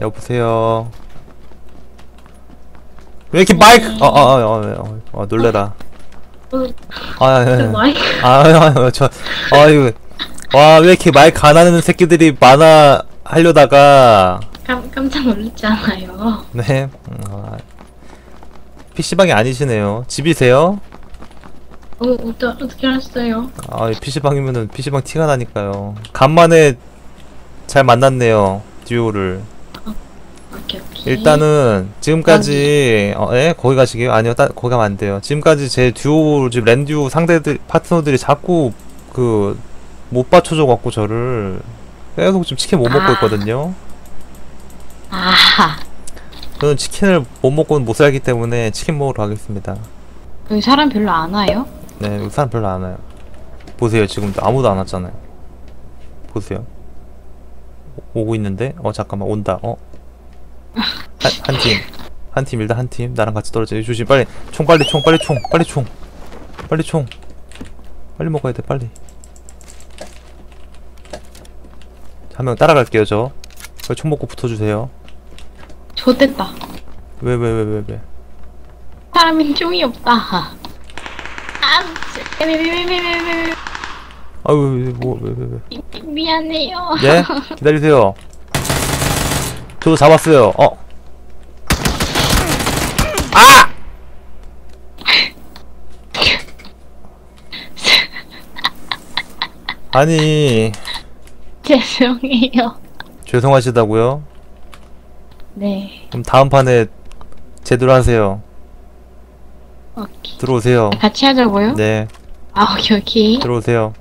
여보세요. 왜 이렇게 마이크? 어, 어, 어, 어, 어, 어 놀래라. 어, 아, 아, 그 아, 마이크 아, 아, 아, 저, 아, 이거, 와, 왜 이렇게 마이크 안 하는 새끼들이 많아 하려다가, 깜, 깜짝 놀랐잖아요. 네, 음, 아, PC방이 아니시네요. 집이세요? 어, 어떠, 어떻게 알았어요? 아, PC방이면은 PC방 티가 나니까요. 간만에 잘 만났네요. 듀오를. 오케이, 오케이. 일단은 지금까지 어, 예? 거기 가시게요? 아니요, 따, 거기 가면 안 돼요. 지금까지 제 듀오 지금 랜듀오 상대들 파트너들이 자꾸 그 못 받쳐줘 갖고 저를 계속 지금 치킨 못 먹고 아. 있거든요. 아하. 저는 치킨을 못 먹고는 못 살기 때문에 치킨 먹으러 가겠습니다. 여기 사람 별로 안 와요? 네, 여기 사람 별로 안 와요. 보세요, 지금도 아무도 안 왔잖아요. 보세요. 오- 오고 있는데, 어 잠깐만 온다. 어, 한, 한 팀, 한 팀 일단 한 팀 나랑 같이 떨어져. 조심, 빨리 총, 빨리 총, 빨리 총, 빨리 총, 빨리 총, 빨리 먹어야 돼, 빨리. 한 명 따라갈게요, 저. 총 먹고 붙어 주세요. 좋됐다. 왜, 왜, 왜, 왜, 왜? 사람인 종이 없다. 아, 아유, 왜, 왜, 뭐, 왜, 왜, 왜? 미안해요. 네? 기다리세요. 저도 잡았어요. 어. 아니, 죄송해요. 죄송하시다고요? 네. 그럼 다음 판에 제대로 하세요. 오케이. 들어오세요. 같이 하자고요? 네, 아, 오케이, 오케이. 들어오세요.